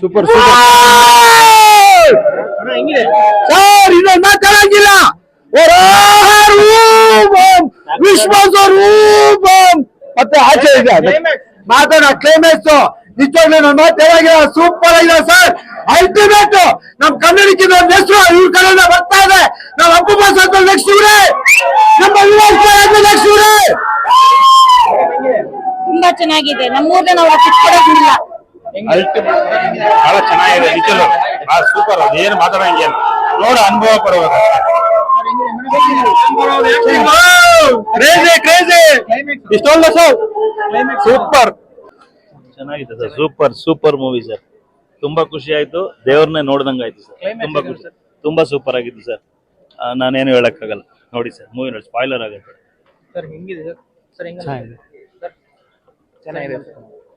Super ಹೆಂಗಿದೆ sir ಇದನ್ನ ಮಾತಾಡಂಗಿಲ್ಲ. ವಿಶ್ವಾಸರೂಪಂ ಮತ್ತೆ ಆಚೆ ಇದೆ. ಮಾತಾಡ ಕ್ಲೈಮ್ಯಾಕ್ಸ್ ನಿಜವಾಗ್ಲೂ ನನ್ನ ಮಾತು ಹೇಳಾಗಿಲ್ಲ ಸೂಪರ್ ಆಗಿಲ್ಲ ಸರ್. ಅಲ್ಟಿಮೇಟ್ ನಮ್ ಕನ್ನಡಕ್ಕಿಂತ ಹೆಸರು ಇವ್ರ ಕಡೆಯಿಂದ ಬರ್ತಾ ಇದೆ. ನಾವು ಅಪ್ಪು ಬಸ್ ಅಂತ ನೆಕ್ಸ್ಟ್ ಇವ್ರೆ ನಮ್ಮ ನೆಕ್ಸ್ಟ್ ಇವ್ರೆ ತುಂಬಾ ಚೆನ್ನಾಗಿದೆ. ನಮ್ಮೂರ್ಗೆ ನಾವು ಕಿತ್ಕೊಡೋದಿಲ್ಲ ಬಹಳ ಚೆನ್ನಾಗಿದೆ ನಿಜಲು ಬಹಳ ಸೂಪರ್ ಅದು ಏನು ಮಾತಾಡಂಗಿಲ್ಲ. ನೋಡ ಅನುಭವ ಪಡುವಾಗ ಕ್ರೇಜಿ ಕ್ರೇಜಿ ಇಷ್ಟೊಂದು ಸರ್ ಸೂಪರ್ ಚೆನ್ನಾಗಿದೆ sir super super movie sir. ತುಂಬಾ ಖುಷಿ ಆಯ್ತು. ದೇವ್ರನ್ನೇ ನೋಡ್ದಂಗ ಆಯ್ತು ಸರ್. ತುಂಬಾ ಖುಷಿ. ತುಂಬಾ ಸೂಪರ್ ಆಗಿತ್ತು ಸರ್. ನಾನೇನು ಹೇಳಕ್ಕಾಗಲ್ಲ. ನೋಡಿ ಸರ್ ಮೂವಿ ನೋಡಿ ಸ್ಪಾಯ್ಲರ್ ಆಗುತ್ತೆ. ಸರ್ ಹೆಂಗಿದೆ ಸರ್? ಸರ್ ಹೆಂಗಿದೆ? ಸರ್ ಚೆನ್ನಾಗಿದೆ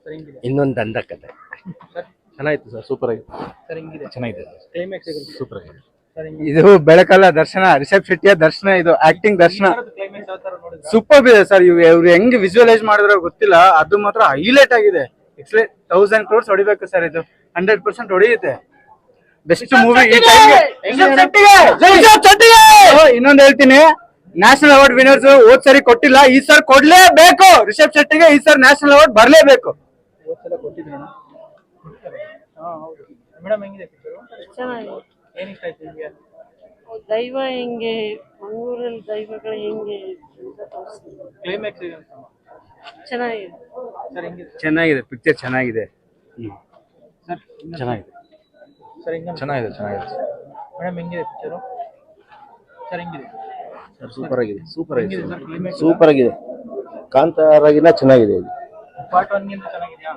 ಸರ್ ಹೆಂಗಿದೆ? ಇನ್ನೊಂದು ದಂಡ ಕತೆ. ಚೆನ್ನಾಗಿತ್ತು ಸರ್ ಸೂಪರ್ ಆಗಿ. ಸರ್ ಹೆಂಗಿದೆ? ಚೆನ್ನಾಗಿದೆ ಕ್ಲೈಮ್ಯಾಕ್ಸ್ ಸೂಪರ್ ಆಗಿದೆ. ಸರ್ ಹೆಂಗಿದೆ? ಇದು ಬೆಳಕಲ್ಲ ದರ್ಶನ ರಿಷಬ್ ಶೆಟ್ಟಿಯ ದರ್ಶನ ಇದು ಆಕ್ಟಿಂಗ್ ದರ್ಶನ. ಕ್ಲೈಮ್ಯಾಕ್ಸ್ ಯಾವ ತರ ನೋಡಿದ್ರೆ? ಸೂಪರ್ ಇದೆ ಸರ್ ಇವ್ ಇವ್ರು ಹೆಂಗ್ ವಿಜುವಲೈಸ್ ಮಾಡಿದ್ರೆ ಗೊತ್ತಿಲ್ಲ ಅದು ಮಾತ್ರ ಹೈಲೈಟ್ ಆಗಿದೆ. ತೌಸಂಡ್ ಕ್ರೋರ್ಸ್ ಹೊಡಿಬೇಕು ಸರ್ ಇದು ಹಂಡ್ರೆಡ್ ಪರ್ಸೆಂಟ್ ಹೊಡೆಯುತ್ತೆ. ಬೆಸ್ಟ್ ಮೂವಿ ಈ ಇನ್ನೊಂದ್ ಹೇಳ್ತೀನಿ. ನ್ಯಾಷನಲ್ ಅವಾರ್ಡ್ ವಿನರ್ಸ್ ಹೋದ್ ಸರಿ ಕೊಟ್ಟಿಲ್ಲ ಈ ಸರ್ ಕೊಡ್ಲೇಬೇಕು. ರಿಷಬ್ ಶೆಟ್ಟಿಗೆ ಈ ಸರ್ ನ್ಯಾಷನಲ್ ಅವಾರ್ಡ್ ಬರ್ಲೇಬೇಕು. ಹೋದ್ ಎಲ್ಲ ಕೊಟ್ಟಿದ್ರು ಹಾಂ ಹೌದು. ಮೇಡಮ್ ಹೆಂಗಿದೆ ಪಿಕ್ಚರು ಚೆನ್ನಾಗಿದೆ. ಏನ್ ಇಷ್ಟ ಆಯ್ತು ನಿಮಗೆ? ದೈವ ಹೆಂಗೆ ಮಂಗಳೂರಲ್ಲಿ ದೈವಗಳು ಹೆಂಗೆ ಅಂತ ತೋರಿಸ್ತಾರೆ. ಕ್ಲೈಮ್ಯಾಕ್ಸ್ ಇದೆ ಅಂತ ಚೆನ್ನಾಗಿದೆ. ಸರ್ ಹೆಂಗಿದೆ? ಚೆನ್ನಾಗಿದೆ ಪಿಕ್ಚರ್ ಚೆನ್ನಾಗಿದೆ. ಸರ್ ಚೆನ್ನಾಗಿದೆ. ಸರ್ ಹೆಂಗಿದೆ ಚೆನ್ನಾಗಿದೆ ಚೆನ್ನಾಗಿದೆ. ಮೇಡಮ್ ಹೆಂಗಿದೆ ಪಿಕ್ಚರು ಸರ್ ಹೆಂಗಿದೆ? ಸೂಪರ್ ಆಗಿದೆ ಸೂಪರ್ ಹೆಂಗಿದೆ ಸರ್ ಕ್ಲೈಮ್ಯಾಕ್ಸ್ ಸೂಪರ್ ಆಗಿದೆ. ಕಾಂತಾರಾಗಿನ ಚೆನ್ನಾಗಿದೆ ಇದು. ಪಾರ್ಟ್ ಒನ್ಗಿಂತ ಚೆನ್ನಾಗಿದೆಯಾ